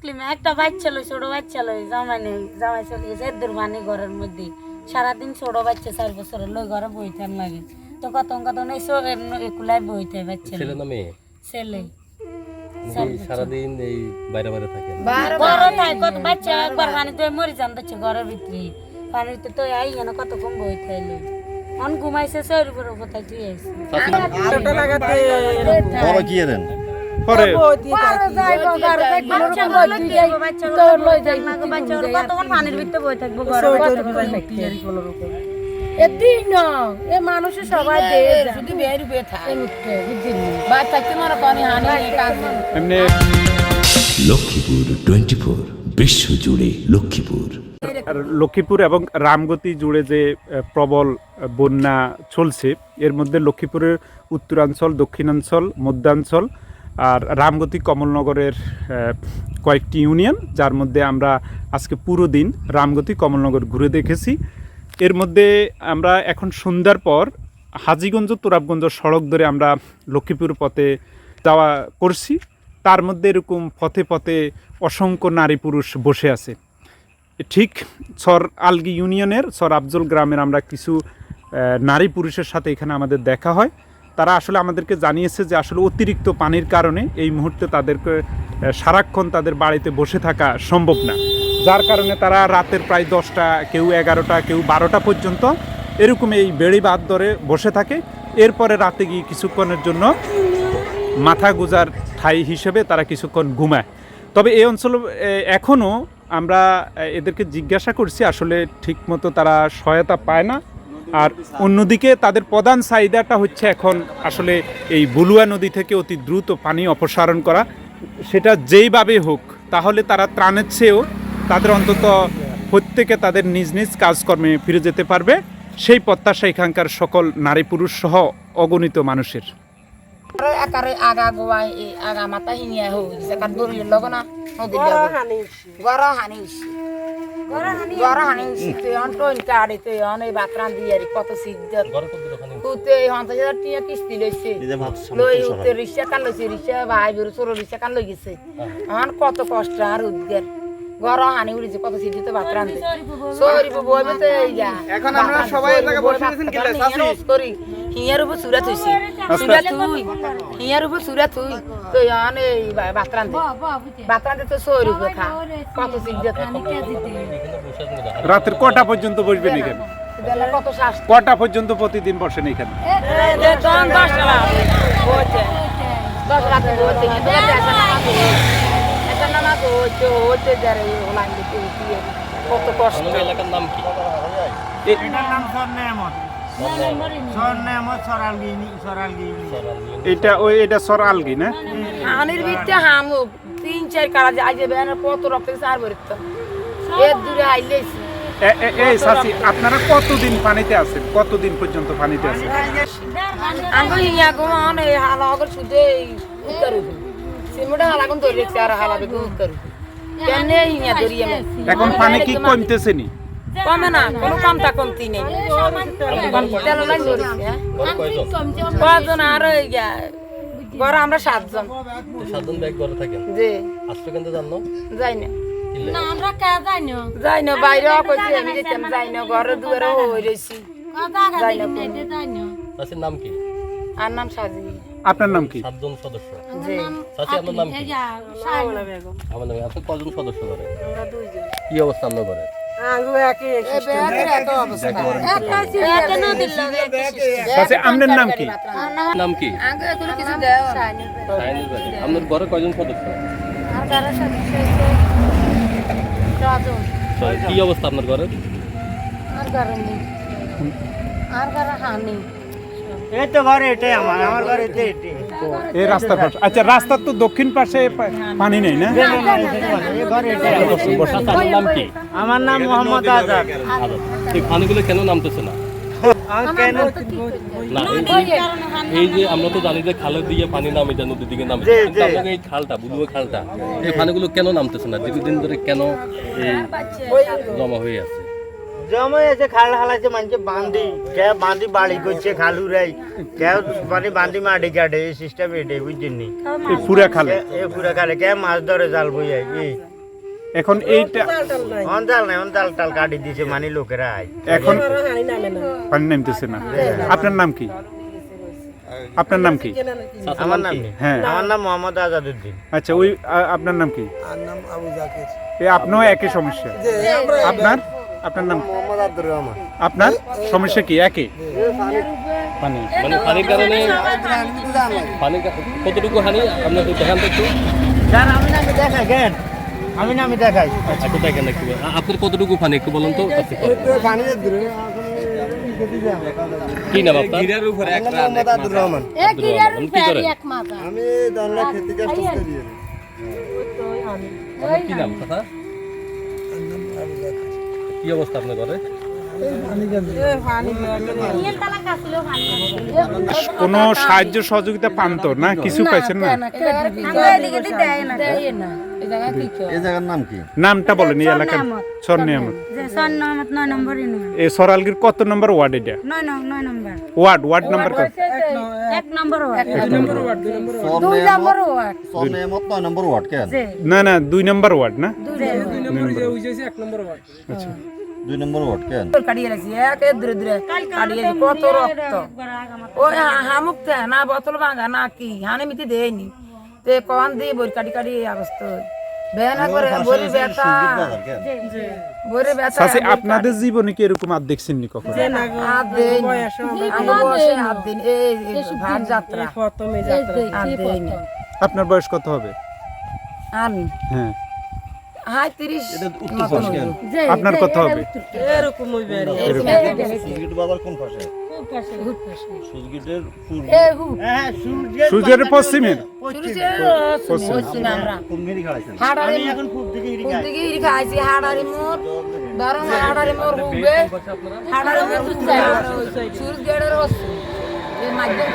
থাকলি একটা বাচ্চা লই ছোট বাচ্চা লই জামাই নেই জামাই চলে গেছে এদের মানে ঘরের মধ্যে। সারাদিন ছোট বাচ্চা চার বছরের লই ঘরে বইতাম লাগে। তো কত কত নেই একুলাই বইতে বাচ্চা ছেলে না মেয়ে? ছেলে। সারাদিন এই বাইরে বাইরে ঘরে থাকে কত বাচ্চা একবার পানিতে মরি যান দিচ্ছে ঘরের ভিতরে। পানিতে তো আই যেন কত কম বই থাইলো অন ঘুমাইছে শরীর উপর কোথায় তুই আইসি বড় কি দেন পরে মানুষের সবাই বের থাকে। এমনি লক্ষ্মীপুর টোয়েন্টি ফোর বিশ্বজুড়ে লক্ষ্মীপুর। আর লক্ষ্মীপুর এবং রামগতি জুড়ে যে প্রবল বন্যা চলছে এর মধ্যে লক্ষ্মীপুরের উত্তরাঞ্চল দক্ষিণাঞ্চল মধ্যাঞ্চল আর রামগতি কমলনগরের কয়েকটি ইউনিয়ন, যার মধ্যে আমরা আজকে পুরো দিন রামগতি কমলনগর ঘুরে দেখেছি। এর মধ্যে আমরা এখন সন্ধ্যার পর হাজিগঞ্জ তোরাবগঞ্জ সড়ক ধরে আমরা লক্ষ্মীপুর পথে যাওয়া করছি। তার মধ্যে এরকম পথে পথে অসংখ্য নারী পুরুষ বসে আছে। ঠিক সর আলগি ইউনিয়নের সর আফজল গ্রামের আমরা কিছু নারী পুরুষের সাথে এখানে আমাদের দেখা হয়। তারা আসলে আমাদেরকে জানিয়েছে যে আসলে অতিরিক্ত পানির কারণে এই মুহূর্তে তাদেরকে সারাক্ষণ তাদের বাড়িতে বসে থাকা সম্ভব না। যার কারণে তারা রাতের প্রায় দশটা, কেউ এগারোটা, কেউ বারোটা পর্যন্ত এরকম এই বেড়ি বাদ ধরে বসে থাকে। এরপরে রাতে গিয়ে কিছুক্ষণের জন্য মাথা গুজার ঠাই হিসেবে তারা কিছুক্ষণ ঘুমায়। তবে এই অঞ্চল এখনও আমরা এদেরকে জিজ্ঞাসা করছি, আসলে ঠিকমতো তারা সহায়তা পায় না। আর অন্যদিকে তাদের প্রধান চাহিদাটা হচ্ছে এখন আসলে এই বুলুয়া নদী থেকে অতি দ্রুত পানি অপসারণ করা। সেটা যেইভাবে হোক তাহলে তারা ত্রাণের চেয়েও তাদের অন্তত প্রত্যেকে তাদের নিজ নিজ কাজকর্মে ফিরে যেতে পারবে। সেই প্রত্যাশা এখানকার সকল নারী পুরুষ সহ অগণিত মানুষের। আগা মাথা হিনিয়া হই সেকার দড়ি লগ না নদী গড় হানি কত সিদ্ধ। ঘরে কত কষ্ট আর উদ্দের গড় হানি উড়িছে কত সিদ্ধ তো বাতরান সরি বইবে তো এখন আমরা সবাই এলাকা বসে আছেন কিলা সাসি করি। হিয়ার উপর সুরাত হইছে। হিয়ার উপর সুরাত তুই তো ইয়ান এই বাতরান দে বাতরান দে তো সরি খা কত রাতের কটা পর্যন্ত বসবেন এখানে কটা পর্যন্ত প্রতিদিন বসেন এখানে কত কষ্ট এলাকার নাম কি এটা ওই এটা সর আলগি না হানির ভিতরে হামু তিন চার কারা যায় যে বেন কত রক্ত সার বেরত এর দূরে আইলেছি এই সাসি আপনারা কতদিন পানিতে আছেন? কতদিন পর্যন্ত পানিতে আছেন? আমি ইয়া গো আন এই হালা অগর সুদে উত্তর সিমুডা হালা কোন ধরে রেখে আর হালা বেগু উত্তর কেন ইয়া ধরিয়ে মে এখন পানি কি কমতেছে নি? কমে না কোনো কমটা কমতি নেই। কজন আর ঘরে আমরা সাতজন। সাতজন ব্যাগ ঘরে থাকেন? যে আসলে কিন্তু জানো? যাই না। কিনলে। আমরা কে যাই না? যাই না বাইরে কইছি আমি যেতাম যাই না ঘরে দুয়ারে হই রইছি। যাই না নাম কি? আর নাম সাজি। আপনার নাম কি? সাতজন সদস্য। চাষি আপনার নাম কি? আমার নাম আপনি কজন সদস্য ঘরে? আমরা দুইজন। কি অবস্থা আপনার ঘরে? সাসি আপনার নাম কি নাম কি আগে কোনো কিছু দেও সাইনুল বাড়ি। আপনার ঘরে কয়জন সদস্য আর কারা সাজি রাজন Sorry, কি অবস্থা আপনার ঘরে আর কারা নেই আর কারা হানি এই তো ঘরে এটাই আমার আমার ঘরে এটাই এটাই এই রাস্তার পাশে। আচ্ছা রাস্তার তো দক্ষিণ পাশে পানি নেই না? আমার। নাম কি? আমার নাম মোহাম্মদ আজাদ। এই পানিগুলো কেন নামতেছে না? এই যে- আমরা তো জানি যে খালের দিকে পানি নামে যায় নদীর দিকে নামে। এই খালটা বুলুয়া খালটা এই পানিগুলো কেন নামতেছে না? দীর্ঘদিন ধরে কেন জমা হয়ে আছে? জমে এসে খাল হালাইছে মানুষ বান্ধি কে বান্ধি বাড়ি করছে খালু রাই কে মানে বান্ধি মাটি কাটে এই সিস্টেম এটাই বুঝছেন পুরা খালে। এ পুরা খালে কে মাছ ধরে জাল বই এই এখন এইটা অন্তাল নাই অন্তাল টাল কাটি দিছে মানে লোকেরা এখন পানি নামতেছে না। আপনার নাম কি? আপনার নাম কি? আমার নাম হ্যাঁ। আমার নাম মোহাম্মদ আজাদুদ্দিন। আচ্ছা ওই আপনার নাম কি? এ আপনিও একই সমস্যা। আপনার? আপনার নাম? মোহাম্মদ আব্দুর রহমান। আপনার সমস্যা কি? একই? পানি। মানে পানির কারণে পানির কতটুকু হানি? আপনার একটু দেখান তো একটু। আমি নামে দেখাই কেন? আমি নামে দেখাই। একটু দেখেন একটু। আপনার কতটুকু পানি একটু বলুন তো? বলেন। কি নাম আপনার? মোহাম্মদ আব্দুর রহমান। আব্দুর রহমান। কি করেন আমি দন্ডা খেতে কাজ করি কি নাম? কথা? কি অবস্থা আপনার ঘরে? কোনো সাহায্য সহযোগিতা পান তো না? কিছু পাইছেন না? এই জায়গার নাম কি? নামটা বলেন এই এলাকার সরালগির কত নম্বর ওয়ার্ড এটা? নয় নয় নয় নম্বর। ওয়ার্ড ওয়ার্ড নম্বর কত? এক নম্বর ওয়ার্ড। দুই নম্বর ওয়ার্ড। সনেমত নয় নম্বর ওয়ার্ড কেন যে না না দুই নম্বর ওয়ার্ড না? দুই নম্বর ওয়ার্ড। কেন কাটিয়ে রাখছি এক এ দূরে দূরে কাটিয়ে রাখছি, কত রক্ত। ওই হা- হামুক তে না বোতল ভাঙা না কি হানি মিটি দেয়নি। তে কন দিয়ে বই কাটি কাটি এই অবস্থা আপনাদের জীবনে কি এরকম আর দেখছেন নি কখনো আপনার বয়স কত হবে আমি হ্যাঁ আপনার কত হবে সুজগিট বাজার কোন পাশে হ্যাঁ সূর্যের পশ্চিমের পশ্চিম। আমরা। কোন মেরি খাড়াইছেন হাড়ারি আমি এখন খুব দিকে খুব দিকে ইরি খাইছি হাড়ারি মোর ধরো হাড়ারি মোর হুবে হাড়ারি মোর সূর্য গেড়ের এই মাধ্যম